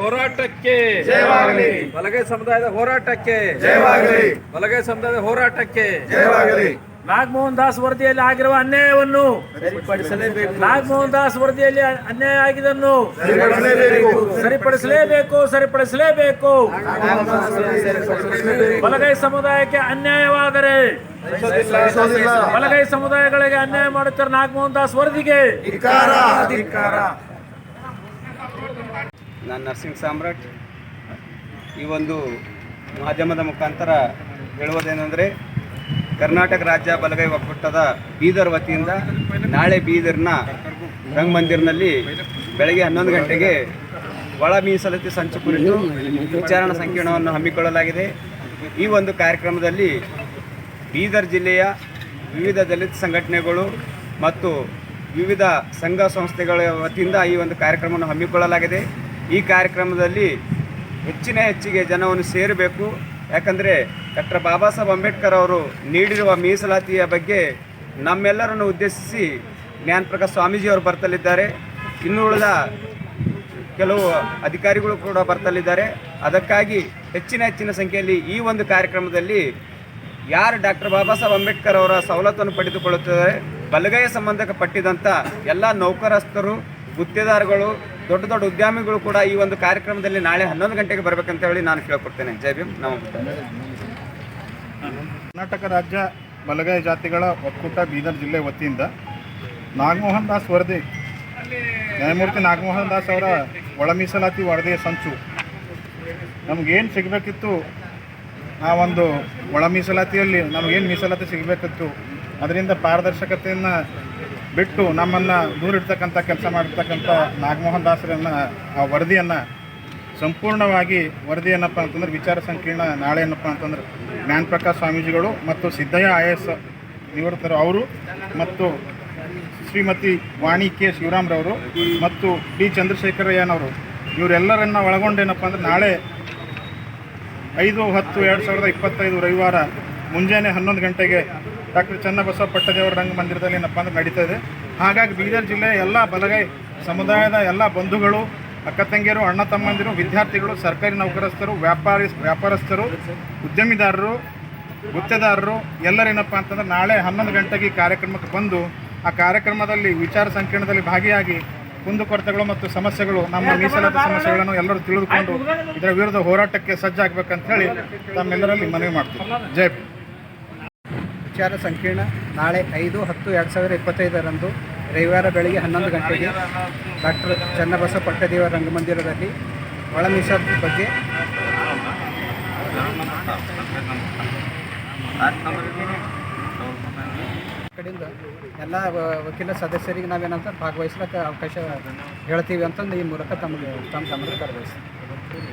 ಹೋರಾಟಕ್ಕೆ. ಜಯವಾಗಲಿ. ಬಲಗೈ ಸಮುದಾಯದ ಹೋರಾಟಕ್ಕೆ. ಜಯವಾಗಲಿ. ಬಲಗೈ ಸಮುದಾಯದ ಹೋರಾಟಕ್ಕೆ. ಜಯವಾಗಲಿ. ನಾಗಮೋಹನ್ ದಾಸ್ ವರದಿಯಲ್ಲಿ ಆಗಿರುವ ಅನ್ಯಾಯವನ್ನು ನಾಗಮೋಹನ್ ದಾಸ್ ವರದಿಯಲ್ಲಿ ಅನ್ಯಾಯ ಆಗಿದನ್ನು ಸರಿಪಡಿಸಲೇಬೇಕು. ಸರಿಪಡಿಸಲೇಬೇಕು ಸರಿಪಡಿಸಲೇಬೇಕು. ಬಲಗೈ ಸಮುದಾಯಕ್ಕೆ ಅನ್ಯಾಯವಾದರೆ. ಬಲಗೈ ಸಮುದಾಯಗಳಿಗೆ ಅನ್ಯಾಯ ಮಾಡುತ್ತಾರೆ ನಾಗಮೋಹನ್ ದಾಸ್ ವರದಿಗೆ ನಾನು ನರ್ಸಿಂಗ್ ಸಾಮ್ರಾಟ್, ಈ ಒಂದು ಮಾಧ್ಯಮದ ಮುಖಾಂತರ ಹೇಳುವುದೇನೆಂದರೆ, ಕರ್ನಾಟಕ ರಾಜ್ಯ ಬಲಗೈ ಒಕ್ಕೂಟದ ಬೀದರ್ ವತಿಯಿಂದ ನಾಳೆ ಬೀದರ್ನ ರಂಗಮಂದಿರ್ನಲ್ಲಿ ಬೆಳಗ್ಗೆ ಹನ್ನೊಂದು ಗಂಟೆಗೆ ಒಳ ಮೀಸಲತಿ ಸಂಚು ಕುರಿತು ವಿಚಾರಣಾ ಸಂಕೀರ್ಣವನ್ನು ಹಮ್ಮಿಕೊಳ್ಳಲಾಗಿದೆ. ಈ ಒಂದು ಕಾರ್ಯಕ್ರಮದಲ್ಲಿ ಬೀದರ್ ಜಿಲ್ಲೆಯ ವಿವಿಧ ದಲಿತ ಸಂಘಟನೆಗಳು ಮತ್ತು ವಿವಿಧ ಸಂಘ ಸಂಸ್ಥೆಗಳ ವತಿಯಿಂದ ಈ ಒಂದು ಕಾರ್ಯಕ್ರಮವನ್ನು ಹಮ್ಮಿಕೊಳ್ಳಲಾಗಿದೆ. ಈ ಕಾರ್ಯಕ್ರಮದಲ್ಲಿ ಹೆಚ್ಚಿನ ಹೆಚ್ಚಿಗೆ ಜನವನ್ನು ಸೇರಬೇಕು. ಯಾಕಂದರೆ ಡಾಕ್ಟರ್ ಬಾಬಾ ಸಾಹೇಬ್ ಅಂಬೇಡ್ಕರ್ ಅವರು ನೀಡಿರುವ ಮೀಸಲಾತಿಯ ಬಗ್ಗೆ ನಮ್ಮೆಲ್ಲರನ್ನು ಉದ್ದೇಶಿಸಿ ಜ್ಞಾನಪ್ರಕಾಶ್ ಸ್ವಾಮೀಜಿಯವರು ಬರ್ತಲಿದ್ದಾರೆ. ಇನ್ನು ಉಳಿದ ಕೆಲವು ಅಧಿಕಾರಿಗಳು ಕೂಡ ಬರ್ತಲಿದ್ದಾರೆ. ಅದಕ್ಕಾಗಿ ಹೆಚ್ಚಿನ ಹೆಚ್ಚಿನ ಸಂಖ್ಯೆಯಲ್ಲಿ ಈ ಒಂದು ಕಾರ್ಯಕ್ರಮದಲ್ಲಿ ಯಾರು ಡಾಕ್ಟರ್ ಬಾಬಾ ಸಾಹೇಬ್ ಅಂಬೇಡ್ಕರ್ ಅವರ ಸವಲತ್ತನ್ನು ಪಡೆದುಕೊಳ್ಳುತ್ತಾರೆ ಬಲಗೈ ಸಂಬಂಧಪಟ್ಟಿದಂಥ ಎಲ್ಲ ನೌಕರಸ್ಥರು, ಗುತ್ತೇದಾರಗಳು ದೊಡ್ಡ ದೊಡ್ಡ ಉದ್ಯಮಿಗಳು ಕೂಡ ಈ ಒಂದು ಕಾರ್ಯಕ್ರಮದಲ್ಲಿ ನಾಳೆ ಹನ್ನೊಂದು ಗಂಟೆಗೆ ಬರಬೇಕಂತ ಹೇಳಿ ನಾನು ಕೇಳ್ಕೊಡ್ತೇನೆ. ಜೈ ಭೀಮ್. ನಮಸ್ಕಾರ. ಕರ್ನಾಟಕ ರಾಜ್ಯ ಬಲಗೈ ಜಾತಿಗಳ ಒಕ್ಕೂಟ ಬೀದರ್ ಜಿಲ್ಲೆ ವತಿಯಿಂದ ನಾಗಮೋಹನ್ ದಾಸ್ ವರದಿ. ನ್ಯಾಯಮೂರ್ತಿ ನಾಗಮೋಹನ್ ದಾಸ್ ಅವರ ಒಳ ಮೀಸಲಾತಿ ವರದಿಯ ಸಂಚು. ನಮಗೇನು ಸಿಗಬೇಕಿತ್ತು? ಆ ಒಂದು ಒಳ ಮೀಸಲಾತಿಯಲ್ಲಿ ನಮಗೇನು ಮೀಸಲಾತಿ ಸಿಗಬೇಕಿತ್ತು? ಅದರಿಂದ ಪಾರದರ್ಶಕತೆಯನ್ನು ಬಿಟ್ಟು ನಮ್ಮನ್ನು ದೂರಿಡ್ತಕ್ಕಂಥ ಕೆಲಸ ಮಾಡಿರ್ತಕ್ಕಂಥ ನಾಗಮೋಹನ್ ದಾಸರನ್ನು ಆ ವರದಿಯನ್ನು ಸಂಪೂರ್ಣವಾಗಿ ವರದಿ ಏನಪ್ಪ ಅಂತಂದ್ರೆ ವಿಚಾರ ಸಂಕೀರ್ಣ ನಾಳೆ ಏನಪ್ಪ ಅಂತಂದ್ರೆ ಜ್ಞಾನ ಪ್ರಕಾಶ್ ಸ್ವಾಮೀಜಿಗಳು ಮತ್ತು ಸಿದ್ದಯ್ಯ ಐ ಎಸ್ ನಿವೃತ್ತರು ಅವರು ಮತ್ತು ಶ್ರೀಮತಿ ವಾಣಿ ಕೆ ಶಿವರಾಮ್ರವರು ಮತ್ತು ಡಿ ಚಂದ್ರಶೇಖರಯ್ಯನವರು. ಇವರೆಲ್ಲರನ್ನ ಒಳಗೊಂಡೇನಪ್ಪ ಅಂದ್ರೆ ನಾಳೆ ಐದು ಹತ್ತು ಎರಡು ಸಾವಿರದ ಇಪ್ಪತ್ತೈದು ರವಿವಾರ ಮುಂಜಾನೆ ಹನ್ನೊಂದು ಗಂಟೆಗೆ ಡಾಕ್ಟರ್ ಚನ್ನಬಸವ ಪಟ್ಟದೇವರ ರಂಗಮಂದಿರದಲ್ಲಿ ಏನಪ್ಪ ಅಂದ್ರೆ ನಡೀತಾ ಇದೆ ಹಾಗಾಗಿ ಬೀದರ್ ಜಿಲ್ಲೆಯ ಎಲ್ಲ ಬಲಗೈ ಸಮುದಾಯದ ಎಲ್ಲ ಬಂಧುಗಳು, ಅಕ್ಕ ತಂಗಿಯರು, ಅಣ್ಣ ತಮ್ಮಂದಿರು, ವಿದ್ಯಾರ್ಥಿಗಳು, ಸರ್ಕಾರಿ ನೌಕರಸ್ಥರು, ವ್ಯಾಪಾರಿ ವ್ಯಾಪಾರಸ್ಥರು, ಉದ್ಯಮಿದಾರರು, ಗುತ್ತೇದಾರರು ಎಲ್ಲರೇನಪ್ಪ ಅಂತಂದ್ರೆ ನಾಳೆ ಹನ್ನೊಂದು ಗಂಟೆಗೆ ಕಾರ್ಯಕ್ರಮಕ್ಕೆ ಬಂದು ಆ ಕಾರ್ಯಕ್ರಮದಲ್ಲಿ ವಿಚಾರ ಸಂಕಿರಣದಲ್ಲಿ ಭಾಗಿಯಾಗಿ ಕುಂದುಕೊರತೆಗಳು ಮತ್ತು ಸಮಸ್ಯೆಗಳು, ನಮ್ಮ ಮೀಸಲಾತಿ ಸಮಸ್ಯೆಗಳನ್ನು ಎಲ್ಲರೂ ತಿಳಿದುಕೊಂಡು ಇದರ ವಿರುದ್ಧ ಹೋರಾಟಕ್ಕೆ ಸಜ್ಜಾಗಬೇಕಂತ ಹೇಳಿ ತಮ್ಮೆಲ್ಲರಲ್ಲಿ ಮನವಿ ಮಾಡ್ತೀವಿ ಜೈ. ವಿಚಾರ ಸಂಕೀರ್ಣ ನಾಳೆ ಐದು ಹತ್ತು ಎರಡು ಸಾವಿರದ ಇಪ್ಪತ್ತೈದರಂದು ರವಿವಾರ ಬೆಳಗ್ಗೆ ಹನ್ನೊಂದು ಗಂಟೆಗೆ ಡಾಕ್ಟರ್ ಚನ್ನಬಸವ ಪಟ್ಟದೇವ ರಂಗಮಂದಿರದಲ್ಲಿ ಒಳ ಮೀಸಲಾತಿ ಬಗ್ಗೆ ಕಡೆಯಿಂದ ಎಲ್ಲ ವಕೀಲ ಸದಸ್ಯರಿಗೆ ನಾವೇನಂತ ಭಾಗವಹಿಸ್ಲಿಕ್ಕೆ ಅವಕಾಶ ಹೇಳ್ತೀವಿ ಅಂತಂದು ಈ ಮೂಲಕ ತಮಗೆ ತಮ್ಮ ಗಮನಕ್ಕೆ ತರಬಯಸ್ತೀವಿ